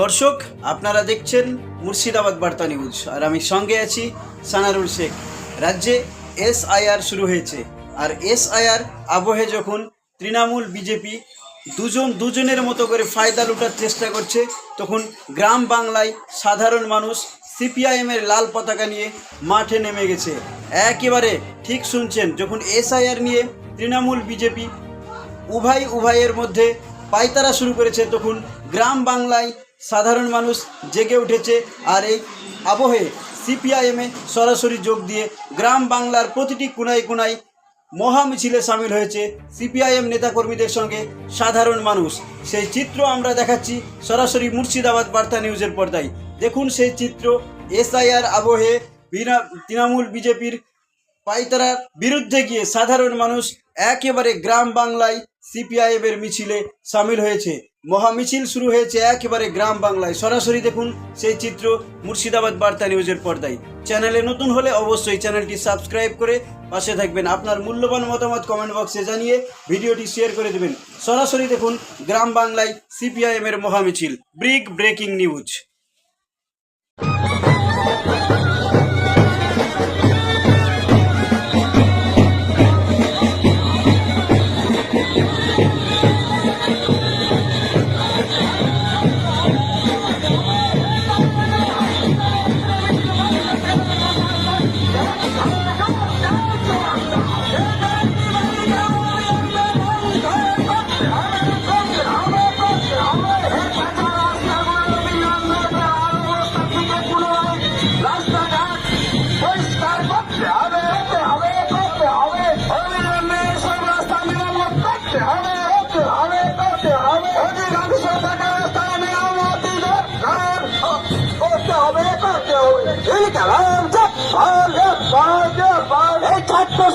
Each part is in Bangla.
দর্শক, আপনারা দেখছেন মুর্শিদাবাদ বার্তা নিউজ। আর আমি সঙ্গে আছি সানারুল শেখ। রাজ্যে এসআইআর শুরু হয়েছে। আর এসআইআর আবহে যখন তৃণমূল, বিজেপি দুজন দুজনের মতো করে ফায়দা লুটার চেষ্টা করছে, তখন গ্রাম বাংলায় সাধারণ মানুষ সিপিআইএমের লাল পতাকা নিয়ে মাঠে নেমে গেছে। একেবারে ঠিক শুনছেন, যখন এসআইআর নিয়ে তৃণমূল, বিজেপি উভয় উভয়ের মধ্যে পাইতারা শুরু করেছে, তখন গ্রাম বাংলায় সাধারণ মানুষ জেগে উঠেছে আর এই আবহে সিপিআইএমে সরাসরি যোগ দিয়ে গ্রাম বাংলার প্রতিটি কোনায় কোনায় মহা মিছিলে সামিল হয়েছে সিপিআইএম নেতাকর্মীদের সঙ্গে সাধারণ মানুষ। সেই চিত্র আমরা দেখাচ্ছি সরাসরি মুর্শিদাবাদ বার্তা নিউজের পর্দায়। দেখুন সেই চিত্র এসআইআর আবহে বিনা- তৃণমূল বিজেপির পাইতারার বিরুদ্ধে গিয়ে সাধারণ মানুষ একেবারে গ্রাম বাংলায় সিপিআইএম এর মিছিলে সামিল হয়েছে। মহা মিছিল শুরু হয়েছে একেবারে গ্রাম বাংলায়। সরাসরি দেখুন সেই চিত্র মুর্শিদাবাদ বার্তা নিউজের পর্দায়। চ্যানেলে নতুন হলে অবশ্যই চ্যানেলটি সাবস্ক্রাইব করে পাশে থাকবেন। আপনার মূল্যবান মতামত কমেন্ট বক্সে জানিয়ে ভিডিওটি শেয়ার করে দেবেন। সরাসরি দেখুন গ্রাম বাংলায় সিপিআইএম এর মহা মিছিল ব্রিক ব্রেকিং নিউজ।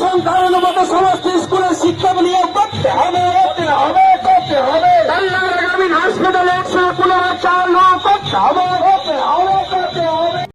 সংখ্যার মতো সমস্ত স্কুলের শিক্ষক নিয়োগ করতে হবে। করতে হবে করতে হবে। গ্রামীণ হাসপাতালে একশো পুনরায় চালু করতে হবে।